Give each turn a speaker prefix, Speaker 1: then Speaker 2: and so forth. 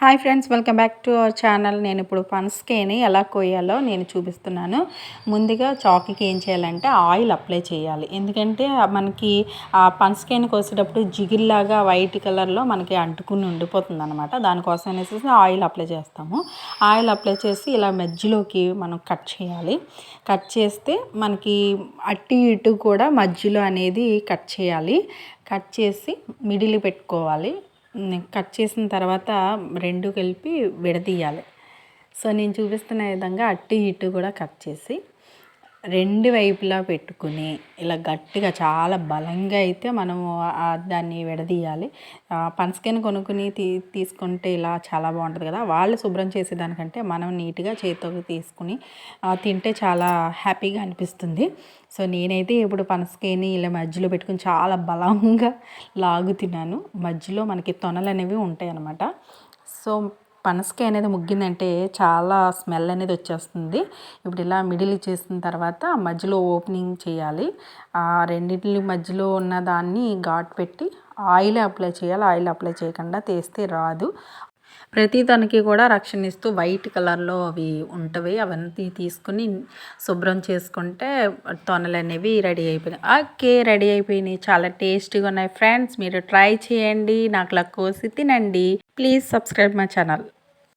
Speaker 1: Hi friends welcome back to our channel. నేను ఇప్పుడు పనసకేని ఎలా కొయ్యాలో నేను చూపిస్తున్నాను. ముందుగా చాకుకి ఏం చేయాలంటే ఆయిల్ అప్లై చేయాలి. ఎందుకంటే మనకి ఆ పనసకేని కోసేటప్పుడు జిగిల్లాగా వైట్ కలర్లో మనకి అంటుకుని ఉండిపోతుంది అనమాట దానికోసం అనేసి ఆయిల్ అప్లై చేస్తాము. ఆయిల్ అప్లై చేసి ఇలా మధ్యలోకి మనం కట్ చేయాలి. కట్ చేస్తే మనకి అటు ఇటు కూడా మధ్యలో అనేది కట్ చేయాలి. కట్ చేసి మిడిల్ పెట్టుకోవాలి. కట్ చేసిన తర్వాత రెండు కలిపి విడదీయాలి. సో నేను చూపిస్తున్న విధంగా అటు ఇటు కూడా కట్ చేసి రెండు వైపులా పెట్టుకుని ఇలా గట్టిగా చాలా బలంగా అయితే మనము దాన్ని విడదీయాలి. పనసకాయను కొనుక్కుని తీ తీసుకుంటే ఇలా చాలా బాగుంటుంది కదా. వాళ్ళు శుభ్రం చేసేదానికంటే మనం నీట్గా చేతితో తీసుకుని తింటే చాలా హ్యాపీగా అనిపిస్తుంది. సో నేనైతే ఇప్పుడు పనసకాయని ఇలా మధ్యలో పెట్టుకుని చాలా బలంగా లాగుతున్నాను. మధ్యలో మనకి తొనలు అనేవి ఉంటాయి అన్నమాట సో పనసకాయ అనేది ముగ్గిందంటే చాలా స్మెల్ అనేది వచ్చేస్తుంది. ఇప్పుడు ఇలా మిడిల్ చేసిన తర్వాత మధ్యలో ఓపెనింగ్ చేయాలి. ఆ రెండింటి మధ్యలో ఉన్న దాన్ని ఘాట్ పెట్టి ఆయిల్ అప్లై చేయాలి. ఆయిల్ అప్లై చేయకుండా తీస్తే రాదు. ప్రతి తనకి కూడా రక్షణ ఇస్తూ వైట్ కలర్లో అవి ఉంటవి. అవన్నీ తీసుకుని శుభ్రం చేసుకుంటే తొనలు అనేవి రెడీ అయిపోయినాయి. ఓకే రెడీ అయిపోయినాయి. చాలా టేస్టీగా ఉన్నాయి. ఫ్రెండ్స్ మీరు ట్రై చేయండి. నాకు కోసి తినండి. Please subscribe my channel.